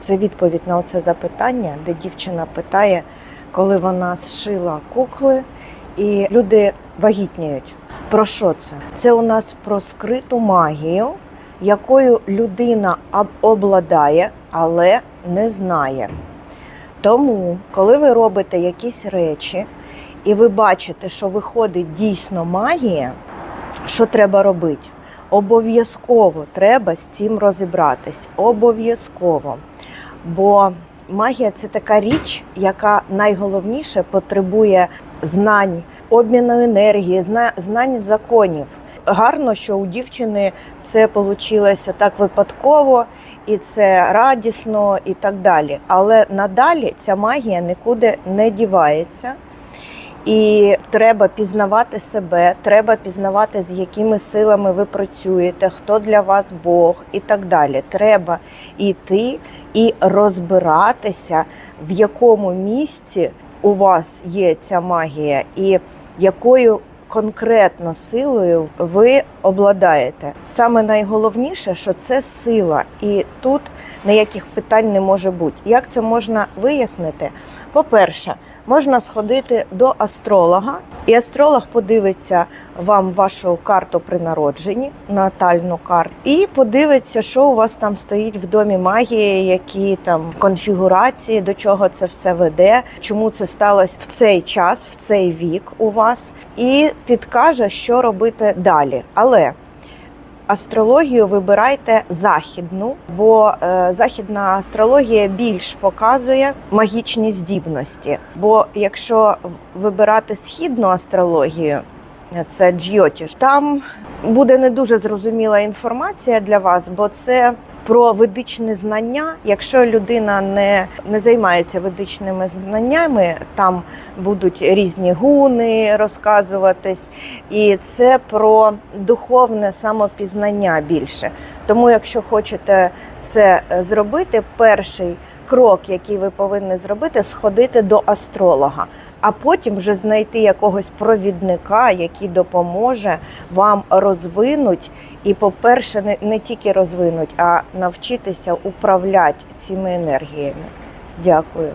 Це відповідь на це запитання, де дівчина питає, коли вона зшила кукли, і люди вагітніють. Про що це? Це у нас про скриту магію, якою людина обладає, але не знає. Тому, коли ви робите якісь речі, і ви бачите, що виходить дійсно магія, що треба робити? Обов'язково треба з цим розібратись. Обов'язково. Бо магія це така річ, яка найголовніше потребує знань, обміну енергії, зна- знань законів. Гарно, що у дівчини це вийшло так випадково, і це радісно, і так далі. Але надалі ця магія нікуди не дівається. І треба пізнавати себе, треба пізнавати, з якими силами ви працюєте, хто для вас Бог і так далі. Треба йти і розбиратися, в якому місці у вас є ця магія, і якою конкретно силою ви обладаєте. Саме найголовніше, що це сила, і тут ніяких питань не може бути. Як це можна вияснити? По-перше, можна сходити до астролога, і астролог подивиться вам вашу карту при народженні, натальну карту, і подивиться, що у вас там стоїть в домі магії, які там конфігурації, до чого це все веде, чому це сталося в цей час, в цей вік у вас, і підкаже, що робити далі. Але Астрологію вибирайте західну, бо е, західна астрологія більш показує магічні здібності. Бо якщо вибирати східну астрологію, це джйотіш, там буде не дуже зрозуміла інформація для вас, бо це про ведичні знання. Якщо людина не, не займається ведичними знаннями, там будуть різні гуни розказуватись, і це про духовне самопізнання більше. Тому, якщо хочете це е, зробити, перший крок, який ви повинні зробити, сходити до астролога, а потім вже знайти якогось провідника, який допоможе вам розвинуть. І, по-перше, не, не тільки розвинуть, а навчитися управляти цими енергіями. Дякую.